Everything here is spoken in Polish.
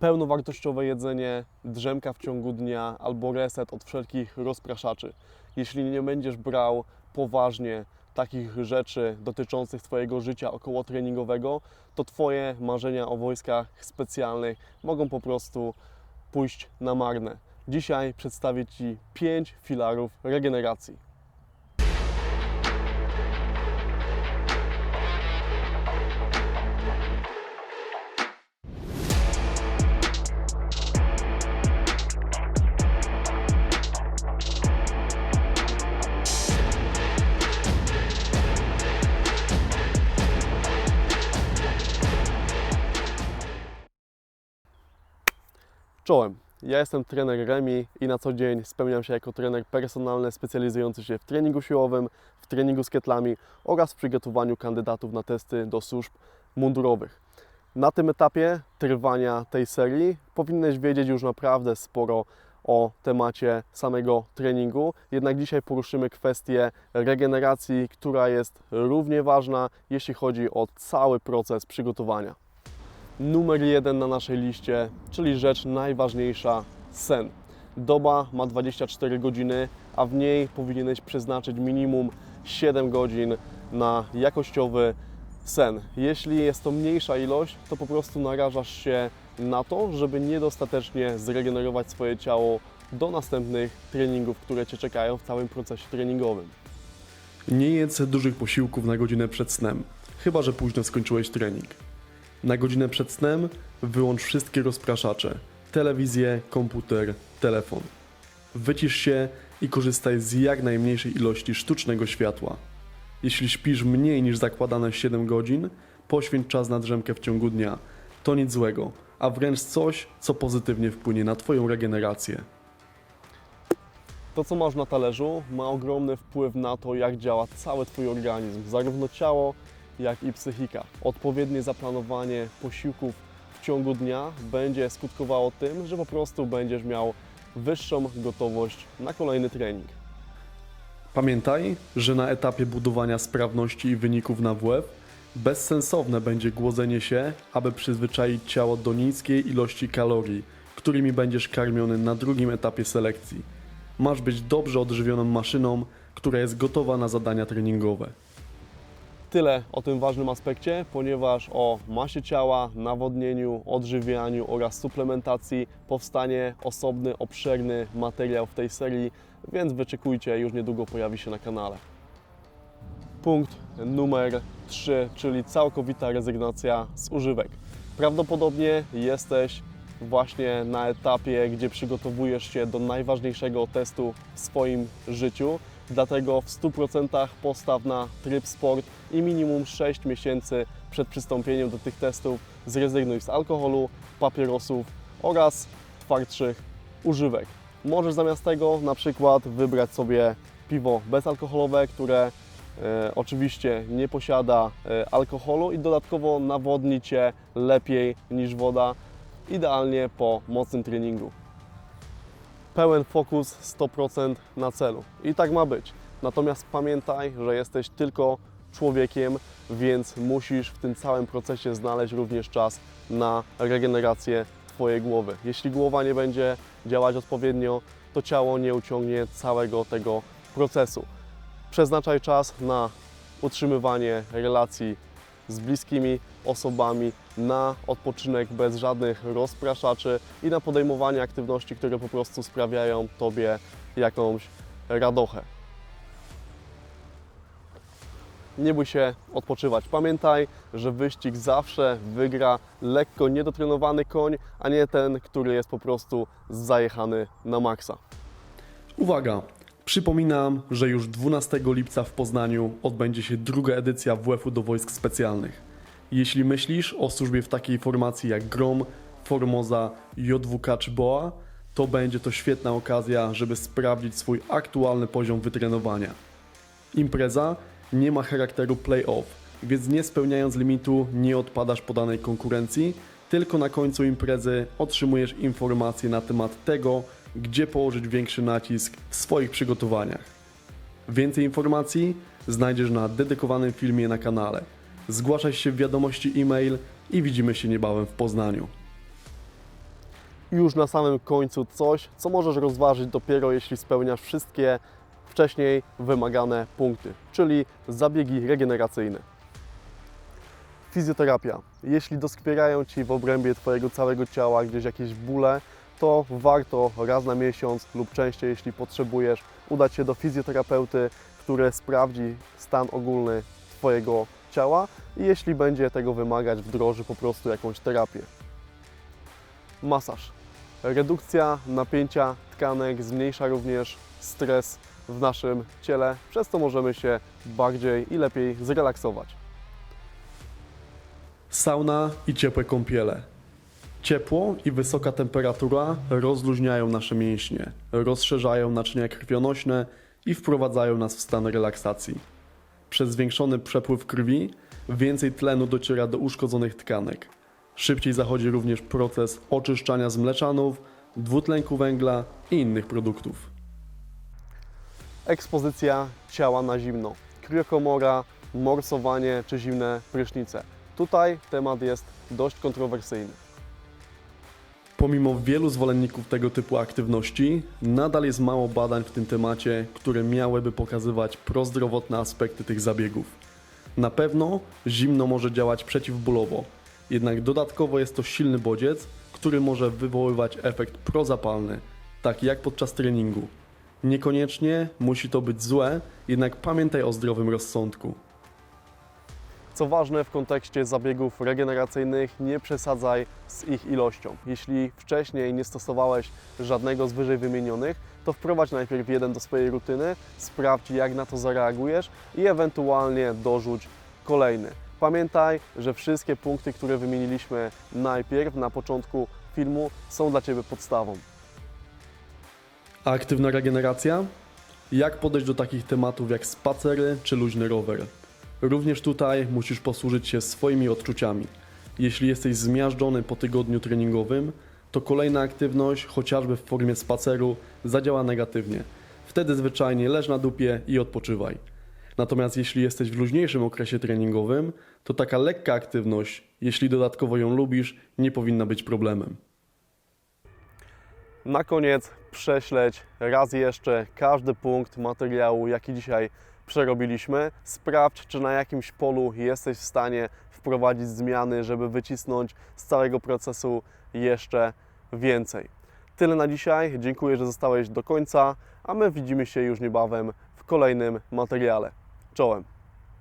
pełnowartościowe jedzenie, drzemka w ciągu dnia albo reset od wszelkich rozpraszaczy. Jeśli nie będziesz brał poważnie takich rzeczy dotyczących Twojego życia około treningowego, to Twoje marzenia o wojskach specjalnych mogą po prostu pójść na marne. Dzisiaj przedstawię Ci 5 filarów regeneracji. Czołem. Ja jestem trener Remi i na co dzień spełniam się jako trener personalny specjalizujący się w treningu siłowym, w treningu z ketlami oraz w przygotowaniu kandydatów na testy do służb mundurowych. Na tym etapie trwania tej serii powinieneś wiedzieć już naprawdę sporo o temacie samego treningu, jednak dzisiaj poruszymy kwestię regeneracji, która jest równie ważna, jeśli chodzi o cały proces przygotowania numer jeden na naszej liście, czyli rzecz najważniejsza sen. Doba ma 24 godziny, a w niej powinieneś przeznaczyć minimum 7 godzin na jakościowy sen. Jeśli jest to mniejsza ilość, to po prostu narażasz się na to, żeby niedostatecznie zregenerować swoje ciało do następnych treningów, które Cię czekają w całym procesie treningowym. Nie jedz dużych posiłków na godzinę przed snem, chyba że późno skończyłeś trening. Na godzinę przed snem wyłącz wszystkie rozpraszacze: telewizję, komputer, telefon. Wycisz się i korzystaj z jak najmniejszej ilości sztucznego światła. Jeśli śpisz mniej niż zakładane 7 godzin, poświęć czas na drzemkę w ciągu dnia. To nic złego, a wręcz coś, co pozytywnie wpłynie na Twoją regenerację. To, co masz na talerzu, ma ogromny wpływ na to, jak działa cały Twój organizm, zarówno ciało, jak i psychika. Odpowiednie zaplanowanie posiłków w ciągu dnia będzie skutkowało tym, że po prostu będziesz miał wyższą gotowość na kolejny trening. Pamiętaj, że na etapie budowania sprawności i wyników na WF bezsensowne będzie głodzenie się, aby przyzwyczaić ciało do niskiej ilości kalorii, którymi będziesz karmiony na drugim etapie selekcji. Masz być dobrze odżywioną maszyną, która jest gotowa na zadania treningowe. Tyle o tym ważnym aspekcie, ponieważ o masie ciała, nawodnieniu, odżywianiu oraz suplementacji powstanie osobny, obszerny materiał w tej serii, więc wyczekujcie, już niedługo pojawi się na kanale. Punkt numer 3, czyli całkowita rezygnacja z używek. Prawdopodobnie jesteś właśnie na etapie, gdzie przygotowujesz się do najważniejszego testu w swoim życiu. Dlatego w 100% postaw na tryb sport i minimum 6 miesięcy przed przystąpieniem do tych testów zrezygnuj z alkoholu, papierosów oraz twardszych używek. Możesz zamiast tego na przykład wybrać sobie piwo bezalkoholowe, które e, oczywiście nie posiada e, alkoholu i dodatkowo nawodni Cię lepiej niż woda, idealnie po mocnym treningu pełen fokus 100% na celu. I tak ma być. Natomiast pamiętaj, że jesteś tylko człowiekiem, więc musisz w tym całym procesie znaleźć również czas na regenerację Twojej głowy. Jeśli głowa nie będzie działać odpowiednio, to ciało nie uciągnie całego tego procesu. Przeznaczaj czas na utrzymywanie relacji z bliskimi osobami, na odpoczynek bez żadnych rozpraszaczy i na podejmowanie aktywności, które po prostu sprawiają Tobie jakąś radochę. Nie bój się odpoczywać. Pamiętaj, że wyścig zawsze wygra lekko niedotrenowany koń, a nie ten, który jest po prostu zajechany na maksa. Uwaga! Przypominam, że już 12 lipca w Poznaniu odbędzie się druga edycja WF-u do wojsk specjalnych. Jeśli myślisz o służbie w takiej formacji jak GROM, Formosa, JWK czy BOA, to będzie to świetna okazja, żeby sprawdzić swój aktualny poziom wytrenowania. Impreza nie ma charakteru play-off, więc nie spełniając limitu nie odpadasz po danej konkurencji, tylko na końcu imprezy otrzymujesz informacje na temat tego, gdzie położyć większy nacisk w swoich przygotowaniach. Więcej informacji znajdziesz na dedykowanym filmie na kanale. Zgłaszaj się w wiadomości e-mail i widzimy się niebawem w Poznaniu. Już na samym końcu coś, co możesz rozważyć dopiero jeśli spełniasz wszystkie wcześniej wymagane punkty, czyli zabiegi regeneracyjne. Fizjoterapia. Jeśli doskwierają Ci w obrębie Twojego całego ciała gdzieś jakieś bóle, to warto raz na miesiąc lub częściej, jeśli potrzebujesz, udać się do fizjoterapeuty, który sprawdzi stan ogólny Twojego ciała i jeśli będzie tego wymagać, wdroży po prostu jakąś terapię. Masaż. Redukcja napięcia tkanek zmniejsza również stres w naszym ciele, przez to możemy się bardziej i lepiej zrelaksować. Sauna i ciepłe kąpiele. Ciepło i wysoka temperatura rozluźniają nasze mięśnie, rozszerzają naczynia krwionośne i wprowadzają nas w stan relaksacji. Przez zwiększony przepływ krwi więcej tlenu dociera do uszkodzonych tkanek. Szybciej zachodzi również proces oczyszczania z mleczanów, dwutlenku węgla i innych produktów. Ekspozycja ciała na zimno, kriokomora, morsowanie czy zimne prysznice. Tutaj temat jest dość kontrowersyjny. Pomimo wielu zwolenników tego typu aktywności, nadal jest mało badań w tym temacie, które miałyby pokazywać prozdrowotne aspekty tych zabiegów. Na pewno zimno może działać przeciwbólowo, jednak dodatkowo jest to silny bodziec, który może wywoływać efekt prozapalny, taki jak podczas treningu. Niekoniecznie musi to być złe, jednak pamiętaj o zdrowym rozsądku. Co ważne w kontekście zabiegów regeneracyjnych, nie przesadzaj z ich ilością. Jeśli wcześniej nie stosowałeś żadnego z wyżej wymienionych, to wprowadź najpierw jeden do swojej rutyny, sprawdź jak na to zareagujesz i ewentualnie dorzuć kolejny. Pamiętaj, że wszystkie punkty, które wymieniliśmy najpierw na początku filmu, są dla Ciebie podstawą. Aktywna regeneracja? Jak podejść do takich tematów jak spacery czy luźny rower? Również tutaj musisz posłużyć się swoimi odczuciami. Jeśli jesteś zmiażdżony po tygodniu treningowym, to kolejna aktywność, chociażby w formie spaceru, zadziała negatywnie. Wtedy zwyczajnie leż na dupie i odpoczywaj. Natomiast jeśli jesteś w luźniejszym okresie treningowym, to taka lekka aktywność, jeśli dodatkowo ją lubisz, nie powinna być problemem. Na koniec prześledź raz jeszcze każdy punkt materiału, jaki dzisiaj przerobiliśmy. Sprawdź, czy na jakimś polu jesteś w stanie wprowadzić zmiany, żeby wycisnąć z całego procesu jeszcze więcej. Tyle na dzisiaj. Dziękuję, że zostałeś do końca, a my widzimy się już niebawem w kolejnym materiale. Czołem!